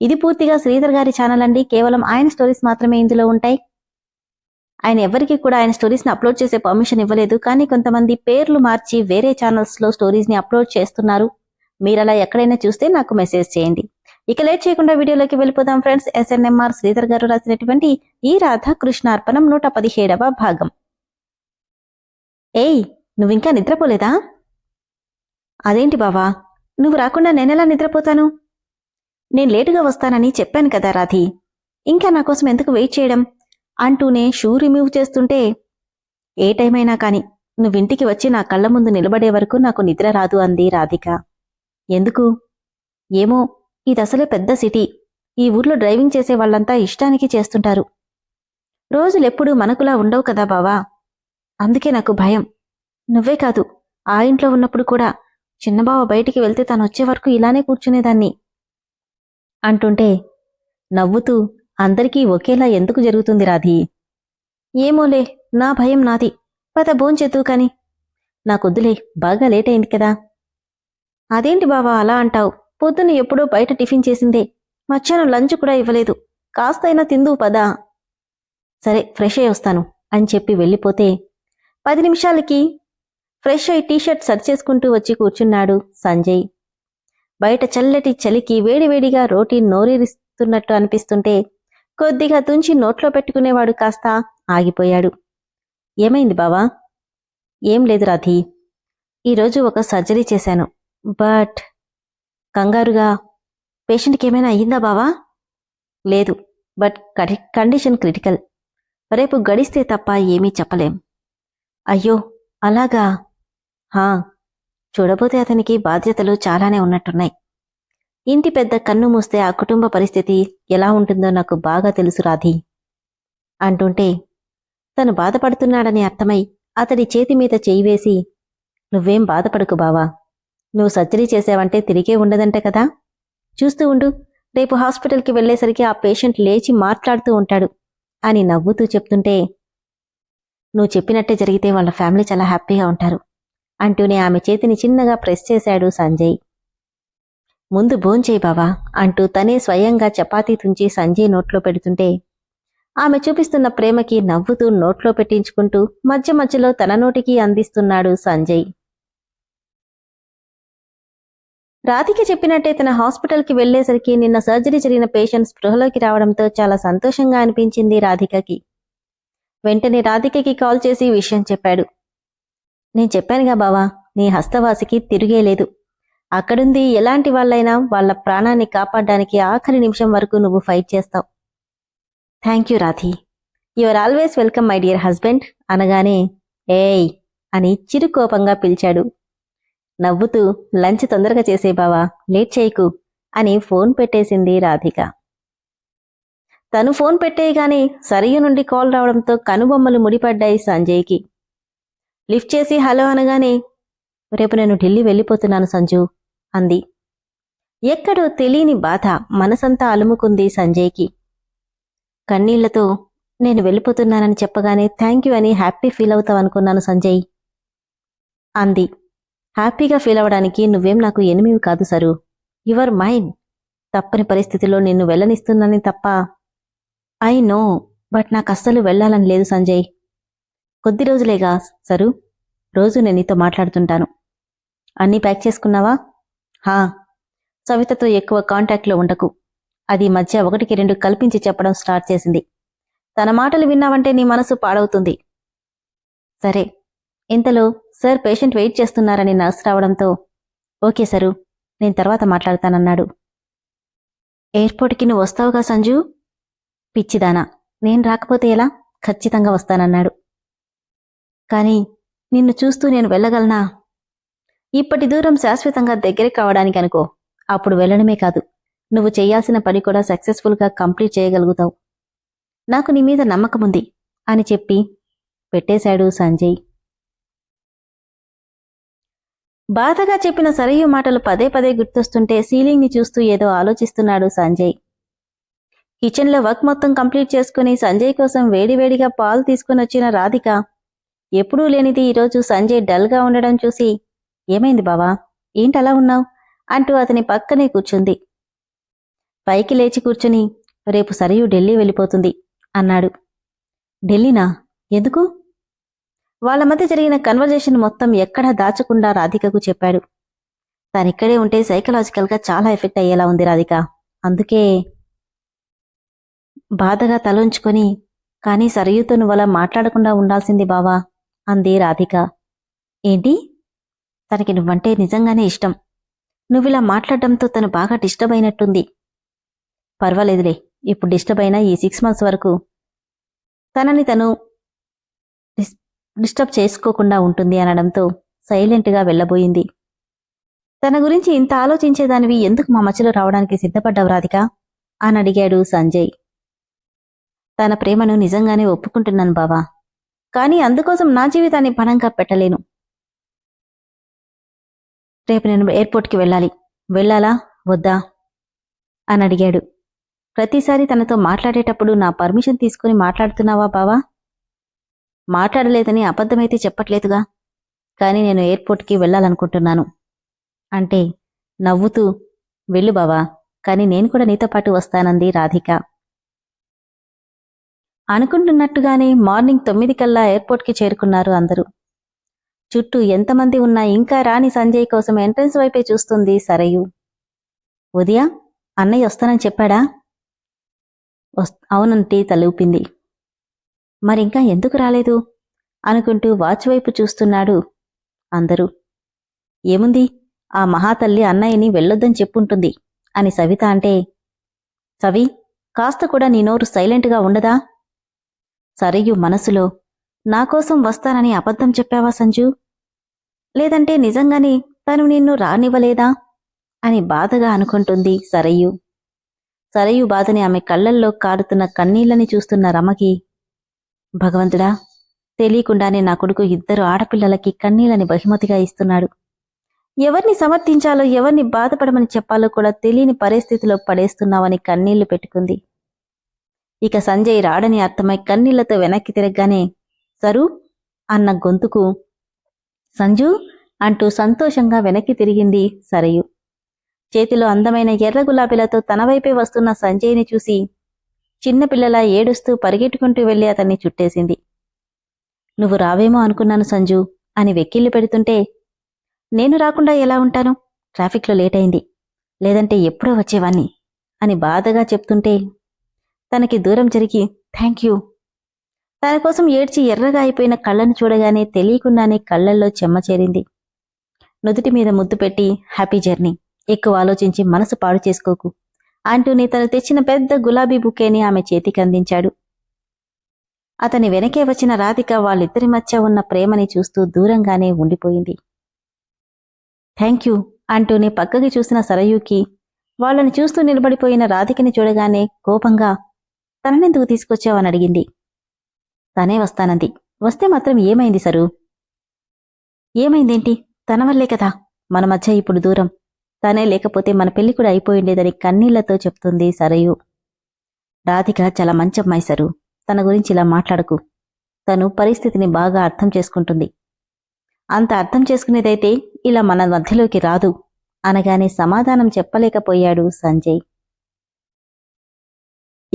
ఇది పూర్తిగా శ్రీధర్ గారి ఛానల్ అండి. కేవలం ఆయన స్టోరీస్ మాత్రమే ఇందులో ఉంటాయి. ఆయన ఎవరికి కూడా ఆయన స్టోరీస్ని అప్లోడ్ చేసే పర్మిషన్ ఇవ్వలేదు. కానీ కొంతమంది పేర్లు మార్చి వేరే ఛానల్స్లో అప్లోడ్ చేస్తున్నారు. మీరు అలా ఎక్కడైనా చూస్తే నాకు మెసేజ్ చేయండి. ఇక లేట్ చేయకుండా వీడియోలోకి వెళ్ళిపోదాం ఫ్రెండ్స్. ఎస్ఎన్ఎంఆర్ శ్రీధర్ గారు రాసినటువంటి ఈ రాధాకృష్ణార్పణం నూట పదిహేడవ భాగం. ఏయ్ నువ్వింకా నిద్రపోలేదా? అదేంటి బావా? నువ్వు రాకుండా నేనెలా నిద్రపోతాను? నేను లేటుగా వస్తానని చెప్పాను కదా రాధి. ఇంకా నా కోసం ఎందుకు వెయిట్ చేయడం? అంటూనే షూ రిమూవ్ చేస్తుంటే ఏ టైం అయినా కాని నువ్వింటికి వచ్చి నా కళ్ళ ముందు నిలబడే వరకు నాకు నిద్ర రాదు అంది రాధిక. ఎందుకు? ఏమో ఇదసలే పెద్ద సిటీ. ఈ ఊర్లో డ్రైవింగ్ చేసే వాళ్ళంతా ఇష్టానికి చేస్తుంటారు. రోజులెప్పుడూ మనకులా ఉండవు కదా బావా? అందుకే నాకు భయం. నువ్వే కాదు ఆ ఇంట్లో ఉన్నప్పుడు కూడా చిన్నబావ బయటికి వెళ్తే తను వచ్చే వరకు ఇలానే కూర్చునేదాన్ని. అంటుంటే నవ్వుతూ అందరికీ ఒకేలా ఎందుకు జరుగుతుంది రాధి? ఏమోలే నా భయం నాది. పద భోంచెత్తు కాని. నాకొద్దులే బాగా లేట్ అయింది కదా. అదేంటి బావా అలా అంటావు? పొద్దున్న ఎప్పుడో బయట టిఫిన్ చేసిందే. మధ్యాహ్నం లంచ్ కూడా ఇవ్వలేదు. కాస్తైనా తిందు పదా. సరే ఫ్రెష్ అయి వస్తాను అని చెప్పి వెళ్ళిపోతే పది నిమిషాలకి ఫ్రెష్ అయి టీషర్ట్ సర్చ్ చేసుకుంటూ వచ్చి కూర్చున్నాడు సంజయ్. బయట చల్లటి చలికి వేడివేడిగా రోటీ నోరేరిస్తున్నట్టు అనిపిస్తుంటే కొద్దిగా తుంచి నోట్లో పెట్టుకునేవాడు కాస్త ఆగిపోయాడు. ఏమైంది బావా? ఏం లేదు రాధి. ఈరోజు ఒక సర్జరీ చేశాను. బట్ కంగారుగా పేషెంట్కి ఏమైనా అయ్యిందా బావా? లేదు. But kadhi condition critical. రేపు గడిస్తే తప్ప ఏమీ చెప్పలేం. అయ్యో అలాగా? హా చూడబోతే అతనికి బాధ్యతలు చాలానే ఉన్నట్టున్నాయి. ఇంటి పెద్ద కన్ను మూస్తే ఆ కుటుంబ పరిస్థితి ఎలా ఉంటుందో నాకు బాగా తెలుసు రాధి. అంటుంటే తను బాధపడుతున్నాడని అర్థమై అతడి చేతి మీద చేయి వేసి నువ్వేం బాధపడకు బావా. నువ్వు సర్జరీ చేసావంటే తిరిగే ఉండదంట కదా. చూస్తూ ఉండు. రేపు హాస్పిటల్కి వెళ్ళేసరికి ఆ పేషెంట్ లేచి మాట్లాడుతూ ఉంటాడు అని నవ్వుతూ చెప్తుంటే నువ్వు చెప్పినట్టే జరిగితే వాళ్ళ ఫ్యామిలీ చాలా హ్యాపీగా ఉంటారు. అంటూనే ఆమె చేతిని చిన్నగా ప్రెస్ చేశాడు సంజయ్. ముందు భోంచేయి బావా అంటూ తనే స్వయంగా చపాతీ తుంచి సంజయ్ నోట్లో పెడుతుంటే ఆమె చూపిస్తున్న ప్రేమకి నవ్వుతూ నోట్లో పెట్టించుకుంటూ మధ్య మధ్యలో తన నోటికి అందిస్తున్నాడు సంజయ్. రాధిక చెప్పినట్టే తన హాస్పిటల్కి వెళ్ళేసరికి నిన్న సర్జరీ జరిగిన పేషెంట్ స్పృహలోకి రావడంతో చాలా సంతోషంగా అనిపించింది రాధికకి. వెంటనే రాధికకి కాల్ చేసి విషయం చెప్పాడు. నేను చెప్పానుగా బావా నీ హస్తవాసికి తిరిగేలేదు అక్కడుంది ఎలాంటి వాళ్ళైనా వాళ్ళ ప్రాణాన్ని కాపాడడానికి ఆఖరి నిమిషం వరకు నువ్వు ఫైట్ చేస్తావు. Thank you Radhi. Your always welcome my dear husband అనగానే ఏయ్ అని చిరుకోపంగా పిలిచాడు. నవ్వుతూ లంచ్ తొందరగా చేసే బావా లేట్ చేయకు అని ఫోన్ పెట్టేసింది రాధిక. తను ఫోన్ పెట్టేయగానే సరియు నుండి కాల్ రావడంతో కనుబొమ్మలు ముడిపడ్డాయి సంజయ్కి. లిఫ్ట్ చేసి హలో అనగానే రేపు నేను ఢిల్లీ వెళ్ళిపోతున్నాను సంజు అంది. ఎక్కడో తెలియని బాధ మనసంతా అలుముకుంది సంజయ్కి. కన్నీళ్ళతో నేను వెళ్ళిపోతున్నానని చెప్పగానే థ్యాంక్ యూ అని హ్యాపీ ఫీల్ అవుతావనుకున్నాను సంజయ్ అంది. హ్యాపీగా ఫీల్ అవ్వడానికి నువ్వేం నాకు ఎనిమివి కాదు సరు. యువర్ మైండ్ తప్పని పరిస్థితిలో నిన్ను వెళ్ళనిస్తున్నానని తప్ప ఐ నో బట్ నాకు అస్సలు వెళ్ళాలని లేదు సంజయ్. కొద్ది రోజులేగా సరు. రోజు నేను నీతో మాట్లాడుతుంటాను. అన్నీ ప్యాక్ చేసుకున్నావా? హా. సవితతో ఎక్కువ కాంటాక్ట్లో ఉండకు. అది మధ్య ఒకటికి రెండు కల్పించి చెప్పడం స్టార్ట్ చేసింది. తన మాటలు విన్నావంటే నీ మనసు పాడవుతుంది. సరే. ఇంతలో సార్ పేషెంట్ వెయిట్ చేస్తున్నారని నర్స్ రావడంతో ఓకే సరు. నేను తర్వాత మాట్లాడతానన్నాడు. ఎయిర్పోర్ట్కి నువ్వు వస్తావుగా సంజు? పిచ్చిదానా. నేను రాకపోతే ఎలా? ఖచ్చితంగా వస్తానన్నాడు. కానీ నిన్ను చూస్తూ నేను వెళ్ళగలనా? ఇప్పటి దూరం శాశ్వతంగా దగ్గరికి కావడానికి అనుకో. అప్పుడు వెళ్ళడమే కాదు. నువ్వు చేయాల్సిన పని కూడా సక్సెస్ఫుల్గా కంప్లీట్ చేయగలుగుతావు. నాకు నీ మీద నమ్మకముంది అని చెప్పి పెట్టేశాడు సంజయ్. బాధగా చెప్పిన సరయు మాటలు పదే పదే గుర్తొస్తుంటే సీలింగ్ని చూస్తూ ఏదో ఆలోచిస్తున్నాడు సంజయ్. కిచెన్లో వర్క్ మొత్తం కంప్లీట్ చేసుకుని సంజయ్ కోసం వేడివేడిగా పాలు తీసుకుని వచ్చిన రాధిక ఎప్పుడూ లేనిది ఈరోజు సంజయ్ డల్గా ఉండడం చూసి ఏమైంది బావా? ఏంటలా ఉన్నావు? అంటూ అతని పక్కనే కూర్చుంది. పైకి లేచి కూర్చుని రేపు సరియు ఢిల్లీ వెళ్ళిపోతుంది అన్నాడు. ఢిల్లీనా? ఎందుకు? వాళ్ళ మధ్య జరిగిన కన్వర్జేషన్ మొత్తం ఎక్కడా దాచకుండా రాధికకు చెప్పాడు. తనిక్కడే ఉంటే సైకలాజికల్గా చాలా ఎఫెక్ట్ అయ్యేలా ఉంది రాధిక. అందుకే బాధగా తలంచుకొని కానీ సరయుతో అలా మాట్లాడకుండా ఉండాల్సింది బావా. అంది రాధిక. ఏంటి? తనకి నువ్వంటే నిజంగానే ఇష్టం. నువ్విలా మాట్లాడడంతో తను బాగా డిస్టర్బ్ అయినట్టుంది పర్వాలేదులే ఇప్పుడు డిస్టర్బ్ అయినా ఈ సిక్స్ మంత్స్ వరకు తనని తను డిస్టర్బ్ చేసుకోకుండా ఉంటుంది అనడంతో సైలెంట్గా వెళ్ళబోయింది. తన గురించి ఇంత ఆలోచించేదానివి ఎందుకు మా మధ్యలో రావడానికి సిద్ధపడ్డావు రాధిక? అని అడిగాడు సంజయ్. తన ప్రేమను నిజంగానే ఒప్పుకుంటున్నాను బావా. కానీ అందుకోసం నా జీవితాన్ని పణంగా పెట్టలేను. రేపు నేను ఎయిర్పోర్ట్కి వెళ్ళాలి. వెళ్ళాలా? వద్దా? అని అడిగాడు. ప్రతిసారి తనతో మాట్లాడేటప్పుడు నా పర్మిషన్ తీసుకుని మాట్లాడుతున్నావా బావా? మాట్లాడలేదని అబద్ధమైతే చెప్పట్లేదుగా. కానీ నేను ఎయిర్పోర్ట్కి వెళ్ళాలనుకుంటున్నాను. అంటే నవ్వుతూ వెళ్ళు బావా. కానీ నేను కూడా నీతో పాటు వస్తానంది రాధిక. అనుకుంటున్నట్టుగానే మార్నింగ్ తొమ్మిది కల్లా ఎయిర్పోర్ట్కి చేరుకున్నారు అందరూ. చుట్టూ ఎంతమంది ఉన్నా ఇంకా రాని సంజయ్ కోసం ఎంట్రన్స్ వైపే చూస్తుంది సరయు. ఉదయ? అన్నయ్య వస్తానని చెప్పాడా? వస్- అవునంటే తలూపింది. మరింకా ఎందుకు రాలేదు? అనుకుంటూ వాచ్ వైపు చూస్తున్నాడు అందరూ. ఏముంది? ఆ మహాతల్లి అన్నయ్యని వెళ్ళొద్దని చెప్పుంటుంది అని సవిత అంటే సవి కాస్త కూడా నీ నోరు సైలెంట్గా ఉండదా? సరయు మనసులో నాకోసం వస్తానని అబద్ధం చెప్పావా సంజు? లేదంటే నిజంగానే తను నిన్ను రానివ్వలేదా? అని బాధగా అనుకుంటుంది సరయు. సరయు బాధని ఆమె కళ్ళల్లో కారుతున్న కన్నీళ్ళని చూస్తున్న రమకి భగవంతుడా తెలియకుండానే నా కొడుకు ఇద్దరు ఆడపిల్లలకి కన్నీళ్ళని బహుమతిగా ఇస్తున్నాడు. ఎవరిని సమర్థించాలో ఎవరిని బాధపడమని చెప్పాలో కూడా తెలియని పరిస్థితిలో పడేస్తున్నావని కన్నీళ్ళు పెట్టుకుంది. ఇక సంజయ్ రాడని అర్థమై కన్నీళ్ళతో వెనక్కి తిరగగానే సరు అన్న గొంతుకు సంజు అంటూ సంతోషంగా వెనక్కి తిరిగింది సరయు. చేతిలో అందమైన ఎర్ర గులాబీలతో తన వైపే వస్తున్న సంజయ్ని చూసి చిన్నపిల్లలా ఏడుస్తూ పరిగెట్టుకుంటూ వెళ్ళి అతన్ని చుట్టేసింది. నువ్వు రావేమో అనుకున్నాను సంజు అని వెక్కిళ్ళు పెడుతుంటే నేను రాకుండా ఎలా ఉంటాను? ట్రాఫిక్లో లేట్ అయింది. లేదంటే ఎప్పుడో వచ్చేవాణ్ణి అని బాధగా చెప్తుంటే తనకి దూరం జరిగి థ్యాంక్ యూ. తన కోసం ఏడ్చి ఎర్రగా అయిపోయిన కళ్ళను చూడగానే తెలియకుండానే కళ్ళల్లో చెమ్మ చేరింది. నుదుటి మీద ముద్దు పెట్టి హ్యాపీ జర్నీ. ఎక్కువ ఆలోచించి మనసు పాడు చేసుకోకు. అంటూనే తను తెచ్చిన పెద్ద గులాబీ బుకేని ఆమె చేతికి అందించాడు. అతని వెనకే వచ్చిన రాధిక వాళ్ళిద్దరి మధ్య ఉన్న ప్రేమని చూస్తూ దూరంగానే ఉండిపోయింది. థ్యాంక్ యూ అంటూనే పక్కకి చూసిన సరయూకి వాళ్ళని చూస్తూ నిలబడిపోయిన రాధికని చూడగానే కోపంగా తననెందుకు తీసుకొచ్చావని అడిగింది. తనే వస్తానంది. వస్తే మాత్రం ఏమైంది సరు? ఏమైందేంటి? తన వల్లే కదా. మన మధ్య ఇప్పుడు దూరం. తనే లేకపోతే మన పెళ్ళి కూడా అయిపోయిండేదని కన్నీళ్ళతో చెప్తుంది సరయు. రాధిక చాలా మంచి అమ్మాయి సరు. తన గురించి ఇలా మాట్లాడకు. తను పరిస్థితిని బాగా అర్థం చేసుకుంటుంది. అంత అర్థం చేసుకునేదైతే ఇలా మన మధ్యలోకి రాదు. అనగానే సమాధానం చెప్పలేకపోయాడు సంజయ్.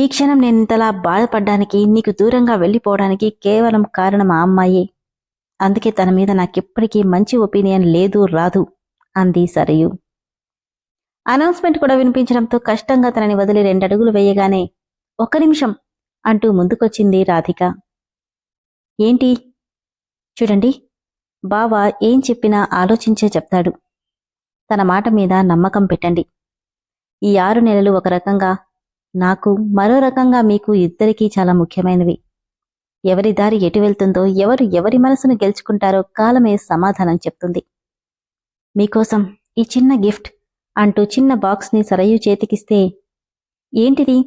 ఈ క్షణం నేను ఇంతలా బాధపడ్డానికి నీకు దూరంగా వెళ్ళిపోవడానికి కేవలం కారణం ఆ అమ్మాయే? అందుకే తన మీద నాకెప్పటికీ మంచి ఒపీనియన్ లేదు రాదు అంది సరయు. అనౌన్స్మెంట్ కూడా వినిపించడంతో కష్టంగా తనని వదిలి రెండడుగులు వేయగానే ఒక్క నిమిషం అంటూ ముందుకొచ్చింది రాధిక. ఏంటి? చూడండి బావ ఏం చెప్పినా ఆలోచించే చెప్తాడు. తన మాట మీద నమ్మకం పెట్టండి. ఈ ఆరు నెలలు ఒక రకంగా నాకు మరో రకంగా మీకు ఇద్దరికీ చాలా ముఖ్యమైనవి. ఎవరి దారి ఎటు వెళ్తుందో ఎవరు ఎవరి మనసును గెలుచుకుంటారో కాలమే సమాధానం చెప్తుంది. మీకోసం ఈ చిన్న గిఫ్ట్ అంటూ చిన్న బాక్స్ని సరయు చేతికిస్తే ఏంటిది?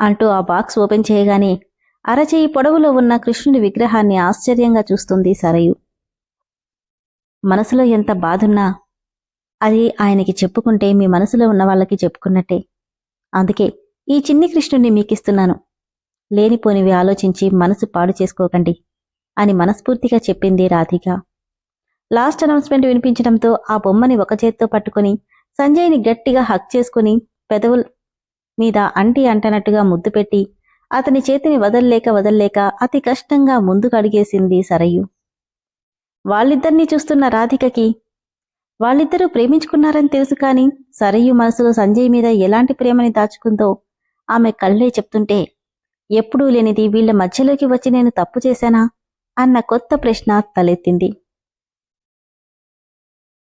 అంటూ ఆ బాక్స్ ఓపెన్ చేయగానే అరచేయి పొడవులో ఉన్న కృష్ణుడి విగ్రహాన్ని ఆశ్చర్యంగా చూస్తుంది సరయు. మనసులో ఎంత బాధున్నా అది ఆయనకి చెప్పుకుంటే మీ మనసులో ఉన్న వాళ్ళకి చెప్పుకున్నట్టే. అందుకే ఈ చిన్ని కృష్ణుణ్ణి మీకిస్తున్నాను. లేనిపోనివి ఆలోచించి మనసు పాడు చేసుకోకండి అని మనస్ఫూర్తిగా చెప్పింది రాధిక. లాస్ట్ అనౌన్స్మెంట్ వినిపించడంతో ఆ బొమ్మని ఒక చేత్తో పట్టుకుని సంజయ్ని గట్టిగా హక్ చేసుకుని పెదవుల మీద అంటి అంటనట్టుగా ముద్దు పెట్టి అతని చేతిని వదల్లేక వదల్లేక అతి కష్టంగా ముందుకు అడిగేసింది సరయు. వాళ్ళిద్దరినీ చూస్తున్న రాధికకి వాళ్ళిద్దరూ ప్రేమించుకున్నారని తెలుసు కాని సరయు మనసులో సంజయ్ మీద ఎలాంటి ప్రేమని దాచుకుందో ఆమె కళ్ళే చెప్తుంటే ఎప్పుడూ లేనిది వీళ్ళ మధ్యలోకి వచ్చి నేను తప్పు చేశానా? అన్న కొత్త ప్రశ్న తలెత్తింది.